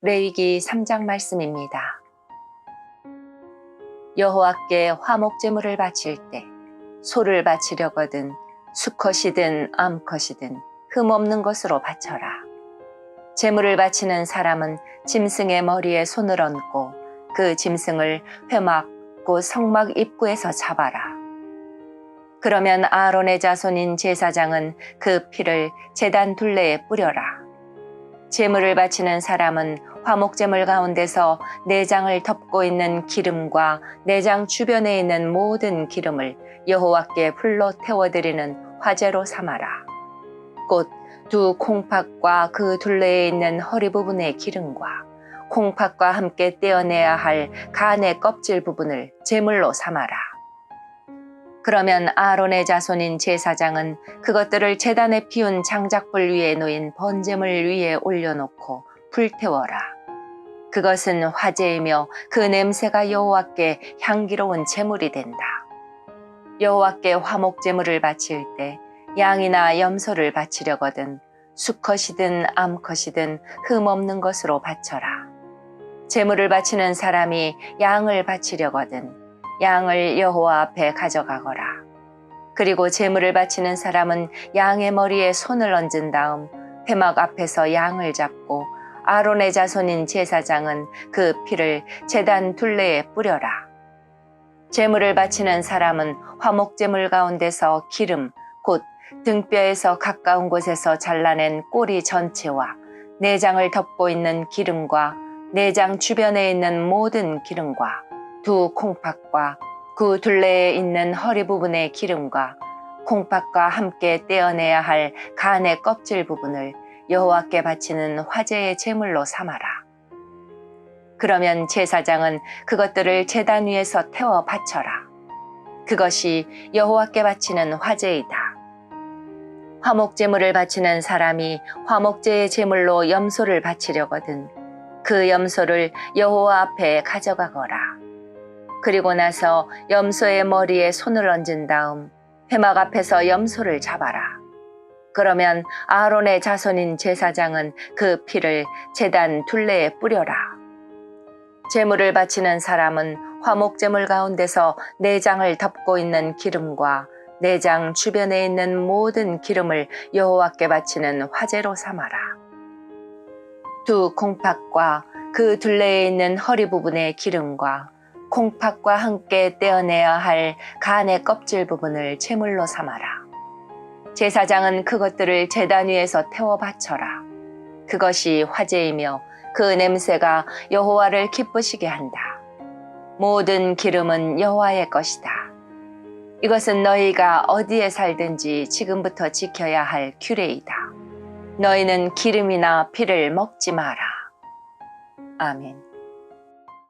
레위기 3장 말씀입니다. 여호와께 화목 제물을 바칠 때 소를 바치려거든 수컷이든 암컷이든 흠 없는 것으로 바쳐라. 제물을 바치는 사람은 짐승의 머리에 손을 얹고 그 짐승을 회막 곧 성막 입구에서 잡아라. 그러면 아론의 자손인 제사장은 그 피를 제단 둘레에 뿌려라. 제물을 바치는 사람은 화목제물 가운데서 내장을 덮고 있는 기름과 내장 주변에 있는 모든 기름을 여호와께 불로 태워드리는 화제로 삼아라. 곧 두 콩팥과 그 둘레에 있는 허리 부분의 기름과 콩팥과 함께 떼어내야 할 간의 껍질 부분을 제물로 삼아라. 그러면 아론의 자손인 제사장은 그것들을 제단에 피운 장작불 위에 놓인 번제물 위에 올려놓고 불태워라. 그것은 화제이며 그 냄새가 여호와께 향기로운 제물이 된다. 여호와께 화목 제물을 바칠 때 양이나 염소를 바치려거든 수컷이든 암컷이든 흠 없는 것으로 바쳐라. 제물을 바치는 사람이 양을 바치려거든 양을 여호와 앞에 가져가거라. 그리고 제물을 바치는 사람은 양의 머리에 손을 얹은 다음 회막 앞에서 양을 잡고 아론의 자손인 제사장은 그 피를 제단 둘레에 뿌려라. 제물을 바치는 사람은 화목제물 가운데서 기름, 곧 등뼈에서 가까운 곳에서 잘라낸 꼬리 전체와 내장을 덮고 있는 기름과 내장 주변에 있는 모든 기름과 두 콩팥과 그 둘레에 있는 허리 부분의 기름과 콩팥과 함께 떼어내야 할 간의 껍질 부분을 여호와께 바치는 화제의 제물로 삼아라. 그러면 제사장은 그것들을 제단 위에서 태워 바쳐라. 그것이 여호와께 바치는 화제이다. 화목 제물을 바치는 사람이 화목제의 제물로 염소를 바치려거든 그 염소를 여호와 앞에 가져가거라. 그리고 나서 염소의 머리에 손을 얹은 다음 회막 앞에서 염소를 잡아라. 그러면 아론의 자손인 제사장은 그 피를 제단 둘레에 뿌려라. 제물을 바치는 사람은 화목제물 가운데서 내장을 덮고 있는 기름과 내장 주변에 있는 모든 기름을 여호와께 바치는 화제로 삼아라. 두 콩팥과 그 둘레에 있는 허리 부분의 기름과 콩팥과 함께 떼어내야 할 간의 껍질 부분을 제물로 삼아라. 제사장은 그것들을 제단 위에서 태워 바쳐라. 그것이 화제이며 그 냄새가 여호와를 기쁘시게 한다. 모든 기름은 여호와의 것이다. 이것은 너희가 어디에 살든지 지금부터 지켜야 할 규례이다. 너희는 기름이나 피를 먹지 마라. 아멘.